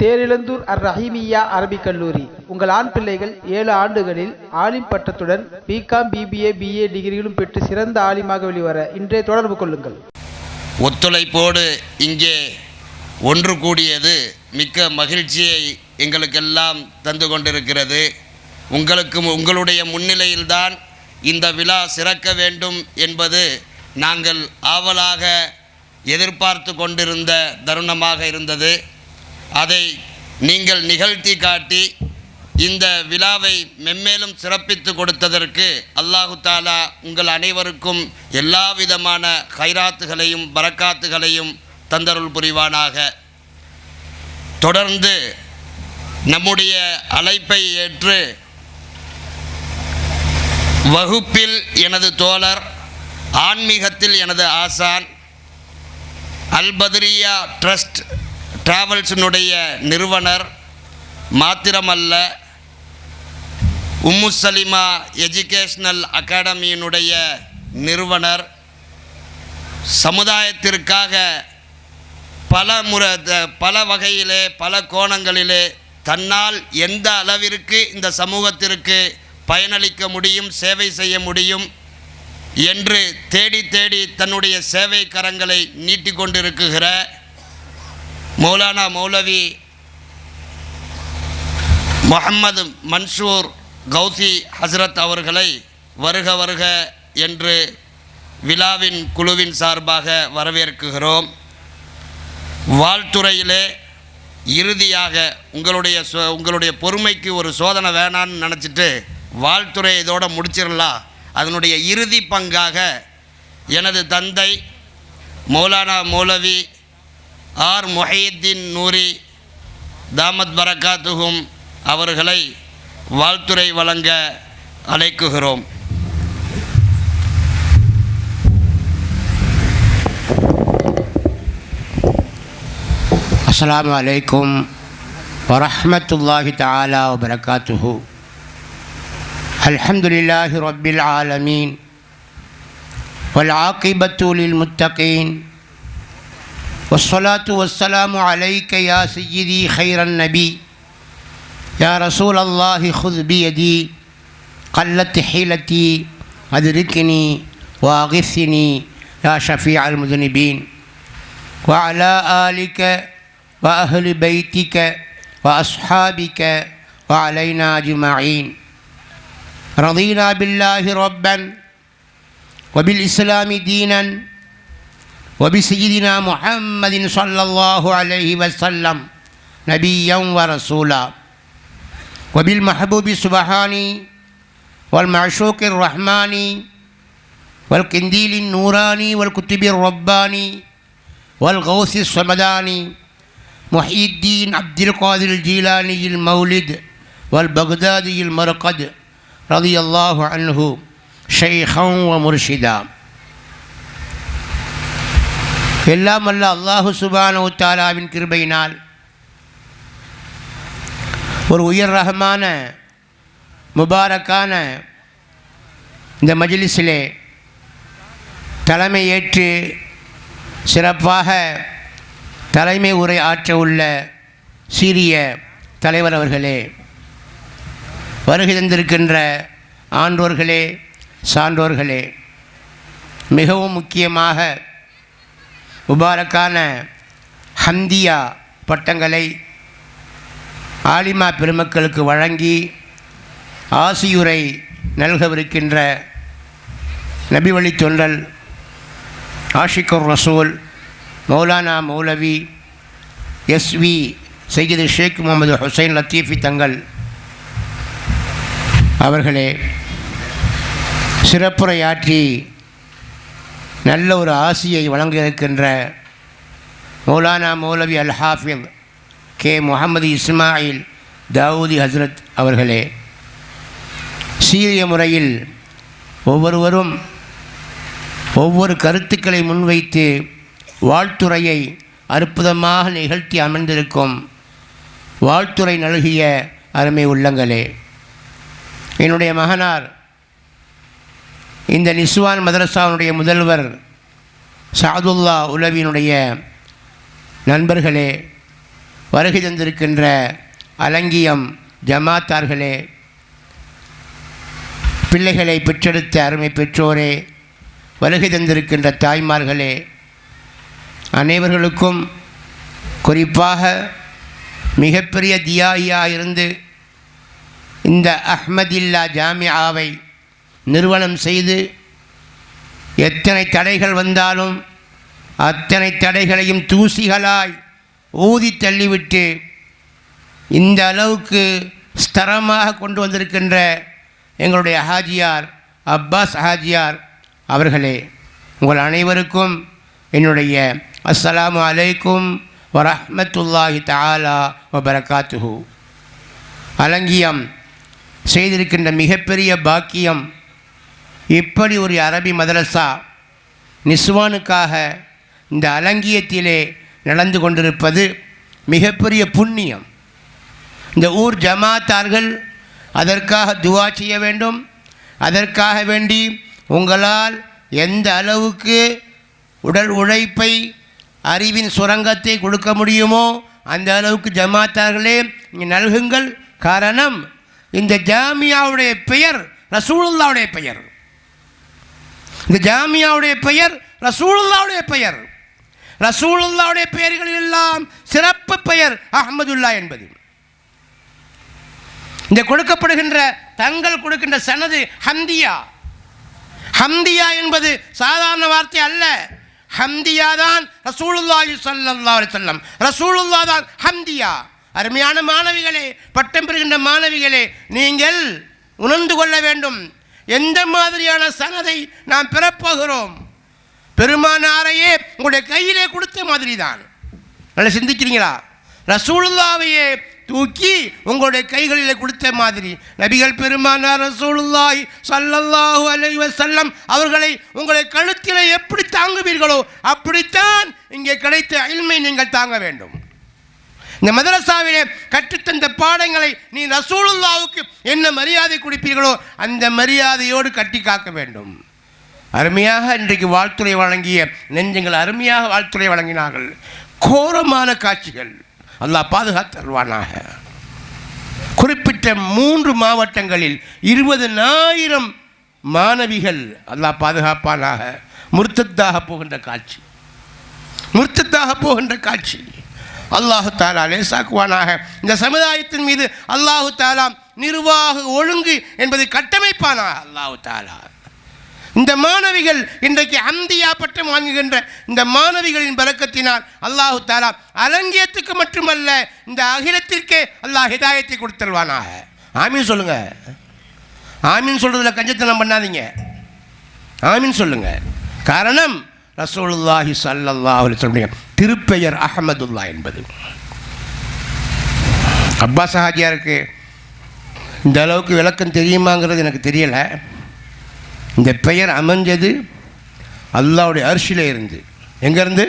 தேரிழந்தூர் அர் ரஹீமியா அரபிக் கல்லூரி. உங்கள் ஆண் பிள்ளைகள் ஏழு ஆண்டுகளில் ஆலிம் பட்டத்துடன் பிகாம் பிபிஏ பிஏ டிகிரிகளும் பெற்று சிறந்த ஆலிமாக வெளிவர இன்றே தொடர்பு கொள்ளுங்கள். ஒத்துழைப்போடு இங்கே ஒன்று கூடியது மிக்க மகிழ்ச்சியை எங்களுக்கெல்லாம் தந்து கொண்டிருக்கிறது. உங்களுக்கும் உங்களுடைய முன்னிலையில்தான் இந்த விழா சிறக்க வேண்டும் என்பது நாங்கள் ஆவலாக எதிர்பார்த்து கொண்டிருந்த தருணமாக இருந்தது. அதை நீங்கள் நிகழ்த்தி காட்டி இந்த விழாவை மென்மேலும் சிறப்பித்து கொடுத்ததற்கு அல்லாஹு தாலா உங்கள் அனைவருக்கும் எல்லா விதமான கைராத்துகளையும் பரக்காத்துகளையும் தந்தருள் புரிவானாக. தொடர்ந்து நம்முடைய அழைப்பை ஏற்று வகுப்பில் எனது தோழர் ஆன்மீகத்தில் எனது ஆசான் அல்பத்ரியா ட்ரஸ்ட் டிராவல்ஸினுடைய நிறுவனர் மாத்திரமல்ல உம்மு சலிமா எஜுகேஷ்னல் அகாடமியினுடைய நிறுவனர் சமுதாயத்திற்காக பல முறை த- பல வகையிலே பல கோணங்களிலே தன்னால் எந்த அளவிற்கு இந்த சமூகத்திற்கு பயனளிக்க முடியும் சேவை செய்ய முடியும் என்று தேடி தேடி தன்னுடைய சேவை கரங்களை நீட்டிக்கொண்டிருக்குகிற மௌலானா மௌலவி முகம்மது மன்சூர் கௌசி ஹஸ்ரத் அவர்களை வருக வருக என்று விழாவின் குழுவின் சார்பாக வரவேற்குகிறோம். வாழ்த்துறையிலே இறுதியாக உங்களுடைய சோ- உங்களுடைய பொறுமைக்கு ஒரு சோதனை வேணான்னு நினச்சிட்டு வாழ்த்துறை இதோட முடிச்சிடலாம் அதனுடைய இறுதி பங்காக எனது தந்தை மௌலானா மௌலவி ஆர் முஹையத்தீன் நூரி தாமத் பரக்காத்துகும் அவர்களை வாழ்த்துரை வழங்க அழைக்குகிறோம் السلام عليكم ورحمة الله تعالى وبركاته الحمد لله رب العالمين والعاقبة للمتقين والصلاة والسلام عليك يا سيدي خير النبي. يا رسول الله خذ بيدي. قلت حيلتي أدركني وأغثني يا شفيع المذنبين. وعلى آلك وأهل بيتك وأصحابك وعلينا أجمعين. رضينا بالله ربا وبالإسلام دينا وبسيدنا محمد صلى الله عليه وسلم نبيا ورسولا. وبالمحبوب سبحاني والمعشوق الرحماني والقنديل النوراني والكتب الرباني والغوث الصمداني محيي الدين عبد القادر الجيلاني المولد والبغدادي المرقد رضي الله عنه شيخا ومرشدا. எல்லாம் அல்ல அல்லாஹு சுபான உத்தாலாவின் கிருபையினால் ஒரு உயர் ரகமான முபாரக்கான இந்த மஜிலிஸிலே தலைமை ஏற்று சிறப்பாக தலைமை உரை ஆற்ற உள்ள சீரிய தலைவர் அவர்களே வருகை தந்திருக்கின்ற ஆண்டோர்களே சான்றோர்களே மிகவும் முக்கியமாக முபாரக்கான ஹந்தியா பட்டங்களை ஆலிமா பெருமக்களுக்கு வழங்கி ஆசியுரை நல்கவிருக்கின்ற நபிவழி தொண்டல் ஆஷிகுர் ரசூல் மௌலானா மௌலவி எஸ்வி சையது ஷேக் முகமது ஹுசைன் லத்தீஃபி தங்கள் அவர்களே சிறப்புரையாற்றி நல்ல ஒரு ஆசியை வழங்க இருக்கின்ற மௌலானா மௌலவி அல் ஹாஃபித் கே. முகமது இஸ்மாயில் தாவூதி ஹஸ்ரத் அவர்களே சீரிய முறையில் ஒவ்வொருவரும் ஒவ்வொரு கருத்துக்களை முன்வைத்து வாழ்த்துறையை அற்புதமாக நிகழ்த்தி அமர்ந்திருக்கும் வாழ்த்துறை நல்கிய அருமை உள்ளங்களே. என்னுடைய மகனார் இந்த நிஸ்வான் மதரசாவுடைய முதல்வர் சாதுல்லா உலவியினுடைய நண்பர்களே வருகை தந்திருக்கின்ற அலங்கியம் ஜமாத்தார்களே பிள்ளைகளை பெற்றெடுத்த அருமை பெற்றோரே வருகை தந்திருக்கின்ற தாய்மார்களே அனைவர்களுக்கும் குறிப்பாக மிகப்பெரிய தியாகியா இருந்து இந்த அஹ்மதில்லா ஜாமியாவை நிறுவனம் செய்து எத்தனை தடைகள் வந்தாலும் அத்தனை தடைகளையும் தூசிகளாய் ஊதி தள்ளிவிட்டு இந்த அளவுக்கு ஸ்தரமாக கொண்டு வந்திருக்கின்ற எங்களுடைய ஹாஜியார் அப்பாஸ் ஹாஜியார் அவர்களே உங்கள் அனைவருக்கும் என்னுடைய அஸ்ஸலாமு அலைக்கும் வரஹ்மத்துல்லாஹி தாலா வபரகாத்துஹூ. அலங்கியம் செய்திருக்கின்ற மிகப்பெரிய பாக்கியம் இப்படி ஒரு அரபி மதரசா நிஸ்வானுக்காக இந்த அலங்கியத்திலே நடந்து கொண்டிருப்பது மிகப்பெரிய புண்ணியம். இந்த ஊர் ஜமாத்தார்கள் அதற்காக துவா செய்ய வேண்டும். அதற்காக வேண்டி உங்களால் எந்த அளவுக்கு உடல் உழைப்பை அறிவின் சுரங்கத்தை கொடுக்க முடியுமோ அந்த அளவுக்கு ஜமாத்தார்களே நீங்கள் நல்குங்கள். காரணம் இந்த ஜாமியாவுடைய பெயர் ரசூலுல்லாவுடைய பெயர். இந்த ஜாமியாவுடைய பெயர் ரசூலுல்லாவுடைய பெயர். ரசூலுல்லாவுடைய பெயர்கள் எல்லாம் சிறப்பு பெயர் அஹமதுல்லா என்பது. இந்த கொடுக்கப்படுகின்ற தங்கள் கொடுக்கின்ற சனது ஹந்தியா ஹம்தியா என்பது சாதாரண வார்த்தை அல்ல. ஹம்தியா தான் ரசூலுல்லாஹி ஸல்லல்லாஹு அலைஹி வஸல்லம். ரசூலுல்லாஹ் தான் ஹம்தியா. அருமையான மாணவிகளே பட்டம் பெறுகின்ற மாணவிகளே நீங்கள் உணர்ந்து கொள்ள வேண்டும். எந்த மாதிரியான சனதை நாம் பெறப்போகிறோம்? பெருமானாரையே உங்களுடைய கையிலே கொடுத்த மாதிரி தான் நல்லா சிந்திக்கிறீங்களா? ரசூலுல்லாவையே தூக்கி உங்களுடைய கைகளில் கொடுத்த மாதிரி. நபிகள் பெருமானார் ரசூலுல்லாய் சல்லல்லாஹு அலைவ செல்லம் அவர்களை உங்களை கழுத்தில் எப்படி தாங்குவீர்களோ அப்படித்தான் இங்கே கிடைத்த அயல்மை நீங்கள் தாங்க வேண்டும். இந்த மதரசாவிலே கற்றுத்தந்த பாடங்களை நீ ரசூலுல்லாவுக்கு என்ன மரியாதை கொடுப்பீர்களோ அந்த மரியாதையோடு கட்டி காக்க வேண்டும். அருமையாக இன்றைக்கு வாழ்த்துறை வழங்கிய நெஞ்சங்கள் அருமையாக வாழ்த்துறை வழங்கினார்கள். கோரமான காட்சிகள். அல்லாஹ் பாதுகாத்தருவானாக குறிப்பிட்ட மூன்று மாவட்டங்களில் இருபதனாயிரம் மாணவிகள் அல்லாஹ் பாதுகாப்பானாக முர்த்தத்தாக போகின்ற காட்சி. முர்த்தத்தாக போகின்ற காட்சி. அல்லாஹு தாலா லேசாக்குவானாக. இந்த சமுதாயத்தின் மீது அல்லாஹு தாலா நிர்வாக ஒழுங்கு என்பதை கட்டமைப்பானா அல்லாஹு தாலா. இந்த மாணவிகள் இன்றைக்கு அந்தியா பட்டம் வாங்குகின்ற இந்த மாணவிகளின் பறக்கத்தினால் அல்லாஹு தாலா அலங்கியத்துக்கு மட்டுமல்ல இந்த அகிலத்திற்கே அல்லாஹ் ஹிதாயத்தை கொடுத்துருவானாக ஆமீன் சொல்லுங்க. ஆமீன் சொல்றதுல கஞ்சத்தனம் பண்ணாதீங்க. ஆமீன் சொல்லுங்க. காரணம் ரசூலுல்லாஹி சல்லல்லா அலைஹி திருப்பெயர் அஹமதுல்லா என்பது. அப்பாஸ் ஹாஜியாருக்கு இந்த அளவுக்கு விளக்கம் தெரியுமாங்கிறது எனக்கு தெரியலை. இந்த பெயர் அமைஞ்சது அல்லாவுடைய அரிசியில் இருந்து. எங்கேருந்து?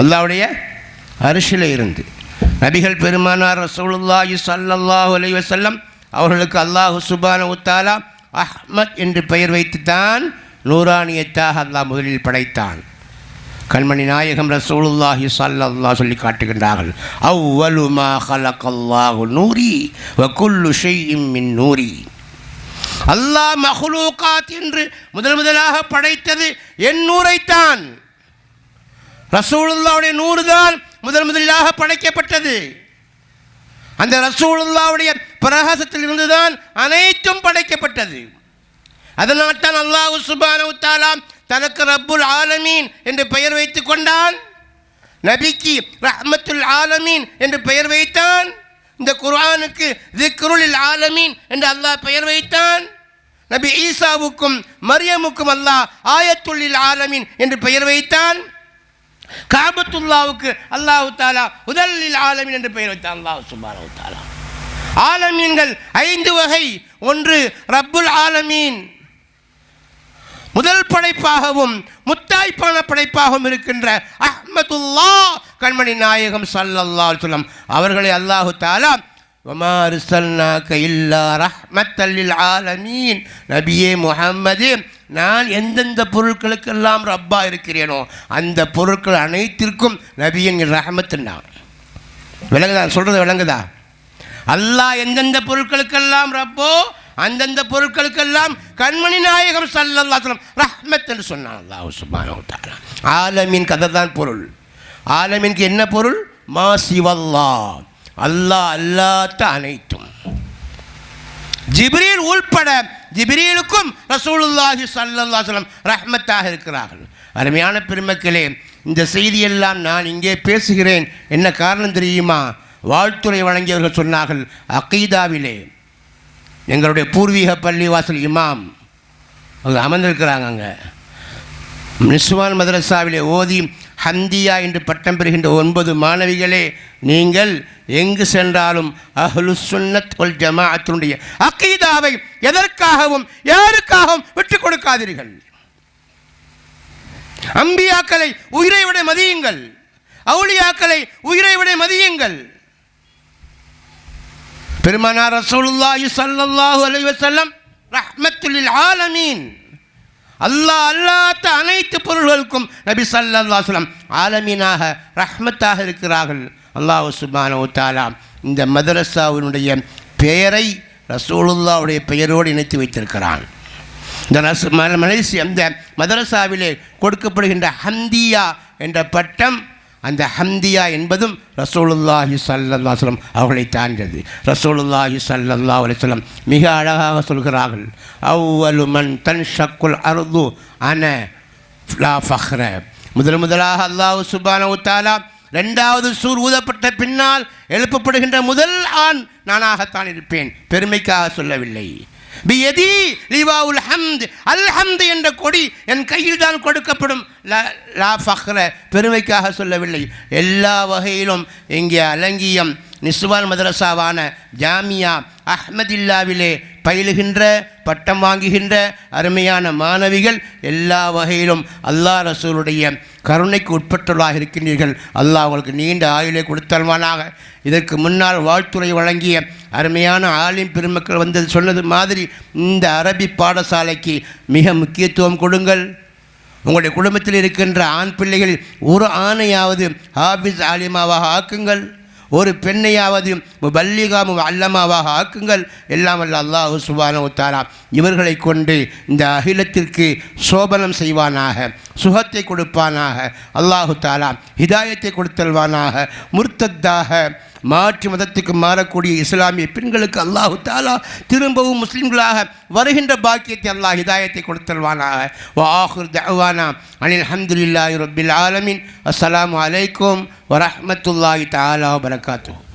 அல்லாவுடைய அரிசியில் இருந்து. நபிகள் பெருமானார் ரசூலுல்லாஹி சல்லல்லாஹு அலி வசல்லம் அவர்களுக்கு அல்லாஹு சுபான உத்தாலா அஹ்மத் என்று பெயர் வைத்து தான் நூறானியத்தாக அல்லாஹ் முதலில் படைத்தான். கண்மணி நாயகம் ரசூலுல்லாஹி ஸல்லல்லாஹு சொல்லி காட்டுகின்றார்கள். அவ்வலு மா ஹலக்கல்லாஹு நூரி வக்குல்லு ஷெய்யும் மின் நூரி. அல்லாஹ் மஹ்லூகாத் என்று முதல் முதலாக படைத்தது என் நூரைத்தான். ரசூலுல்லாவுடைய நூறு தான் முதல் முதலாக படைக்கப்பட்டது. அந்த ரசூலுல்லாவுடைய பிரகாசத்தில் இருந்துதான் அனைத்தும் படைக்கப்பட்டது. அதனால் தான் அல்லாஹ் சுபானு தாலா தனக்கு ரப்புல் ஆலமீன் என்று பெயர் வைத்துக் கொண்டான். நபிக்கு ரஹமத்துல் ஆலமீன் என்று பெயர் வைத்தான். இந்த குர்ஆனுக்கு திக்ருலில் ஆலமீன் என்று அல்லாஹ் பெயர் வைத்தான். நபி ஈசாவுக்கும் மரியமுக்கும் அல்லாஹ் ஆயத்துள்ளில் ஆலமீன் என்று பெயர் வைத்தான். காபத்துல்லாவுக்கு அல்லாஹு தாலா உதலில் ஆலமீன் என்று பெயர் வைத்தான் அல்லாஹ் சுபானு தாலா ஆலமீன்கள் ஐந்து வகை. ஒன்று ரப்புல் ஆலமீன். முதல் படைப்பாகவும் முத்தாய்ப்பான படைப்பாகவும் இருக்கின்ற அஹமதுல்லா கண்மணி நாயகம் சல்லல்லா சொல்லம் அவர்களை அல்லாஹு தாலா இல்லா ஆலமீன். நபியே முஹம்மது நான் எந்தெந்த பொருட்களுக்கெல்லாம் ரப்பா இருக்கிறேனோ அந்த பொருட்கள் அனைத்திற்கும் நபியின் ரஹமத்துன்னா விளங்குதா? சொல்கிறது விளங்குதா? அல்லாஹ் எந்தெந்த பொருட்களுக்கெல்லாம் ரப்போ அந்தந்த பொருட்களுக்கெல்லாம் கண்மணி நாயகம் சல்லல்லாஹு ரஹ்மத் என்று சொன்னான் அல்லாஹ் சுப்ஹானஹு ஆலமின் கதை தான் பொருள். ஆலமீனுக்கு என்ன பொருள்? மா சிவல்லா அல்லாஹ் அல்லாத்த அனைத்தும். ஜிப்ரீல் உள்பட ஜிப்ரீலுக்கும் ரசூலுல்லாஹி ஸல்லல்லாஹு அலைஹி ரஹ்மத்தாக இருக்கிறார்கள். அருமையான பெருமக்களே இந்த செய்தியெல்லாம் நான் இங்கே பேசுகிறேன். என்ன காரணம் தெரியுமா? வாழ்த்துறை வழங்கியவர்கள் சொன்னார்கள் அகீதாவிலே. எங்களுடைய பூர்வீக பள்ளிவாசல் இமாம். அவங்க அமர்ந்திருக்கிறாங்க அங்கே. நிஸ்வான் மதரசாவிலே ஓதி ஹந்தியா என்று பட்டம் பெறுகின்ற ஒன்பது மாணவிகளே நீங்கள் எங்கு சென்றாலும் அஹ்லு சுன்னத் ஒல் ஜமாஅத்தினுடைய அக்கீதாவை எதற்காகவும் யாருக்காகவும் விட்டுக் கொடுக்காதீர்கள். அம்பியாக்களை உயிரை விட மதியுங்கள். அவுளியாக்களை உயிரை விட மதியுங்கள். பெருமானார் ரசூலுல்லாஹி ஸல்லல்லாஹு அலைஹி வஸல்லம் ரஹ்மத்துல் ஆலமீன். அல்லாஹ் அல்லாத்த அனைத்து பொருள்களுக்கும் நபி ஸல்லல்லாஹு அலைஹி வஸல்லம் ஆலமீனாக ரஹ்மத்தாக இருக்கிறார்கள். அல்லாஹ் சுப்ஹானஹு வ இந்த மதரசாவினுடைய பெயரை ரசூலுல்லாவுடைய பெயரோடு இணைத்து வைத்திருக்கிறான். இந்த ரசு மலேசிய அந்த மதரசாவிலே கொடுக்கப்படுகின்ற ஹந்தியா என்ற பட்டம் அந்த ஹந்தியா என்பதும் ரசோலுல்லாஹி ஸல்லல்லாஹு அலைஹி அவர்களை தாண்டது ரசோலுல்லாஹி சல்லல்லா அலைஹி மிக அழகாக சொல்கிறார்கள் அவ்வலுமன் தன் ஷக்குல் அருது அன லா ஃபஹ்ர. முதல் முதலாக அல்லாஹ் சுபான உத்தாலா ரெண்டாவது சூர் ஊதப்பட்ட பின்னால் எழுப்பப்படுகின்ற முதல் ஆண் நானாகத்தான் இருப்பேன். பெருமைக்காக சொல்லவில்லை. பியதி லிவாவுல் ஹம்த் அல் ஹம்த் என்ற கொடி என் கையில் தான் கொடுக்கப்படும். லா- லா ஃபஹ்ர பெருமைக்காக சொல்லவில்லை. எல்லா வகையிலும் இங்கே அலங்கியம். நிஸ்வான் மதரசாவான ஜாமியா அஹ்மதில்லாவிலே பயிலுகின்ற பட்டம் வாங்குகின்ற அருமையான மாணவிகள் எல்லா வகையிலும் அல்லாஹ் ரசூலுடைய கருணைக்கு உட்பட்டுள்ளாக இருக்கின்றீர்கள். அல்லாஹ் உங்களுக்கு நீண்ட ஆயுளை கொடுத்தல்வானாக இதற்கு முன்னால் வாழ்த்துறை வழங்கிய அருமையான ஆலிம் பெருமக்கள் வந்தது சொன்னது மாதிரி இந்த அரபி பாடசாலைக்கு மிக முக்கியத்துவம் கொடுங்கள். உங்களுடைய குடும்பத்தில் இருக்கின்ற ஆண் பிள்ளைகள் ஒரு ஆணையாவது ஹாபிஸ் ஆலிமாவாக ஆக்குங்கள். ஒரு பெண்ணையாவது பல்லிகாமு அல்லமாவாக ஆக்குங்கள். எல்லாம் வல்ல அல்லாஹ் சுபான உத்தாரா இவர்களை கொண்டு இந்த அகிலத்திற்கு சோபனம் செய்வானாக. சுகத்தை கொடுப்பானாக. அல்லாஹு தாலா ஹிதாயத்தை கொடுத்தல்வானாக. முர்த்தத்தாக மாற்று மதத்துக்கு மாறக்கூடிய இஸ்லாமிய பெண்களுக்கு அல்லாஹு தாலா திரும்பவும் முஸ்லீம்களாக வருகின்ற பாக்கியத்தை அல்லாஹ் ஹிதாயத்தை கொடுத்தல்வானாக. வாஹுர் தவானா அனில் அஹமதுல்லாஹி ரபில் ஆலமின். அஸ்லாம் அலைக்கும் வரஹ்மத்துல்லாஹி தாலா வபரகாத்துஹு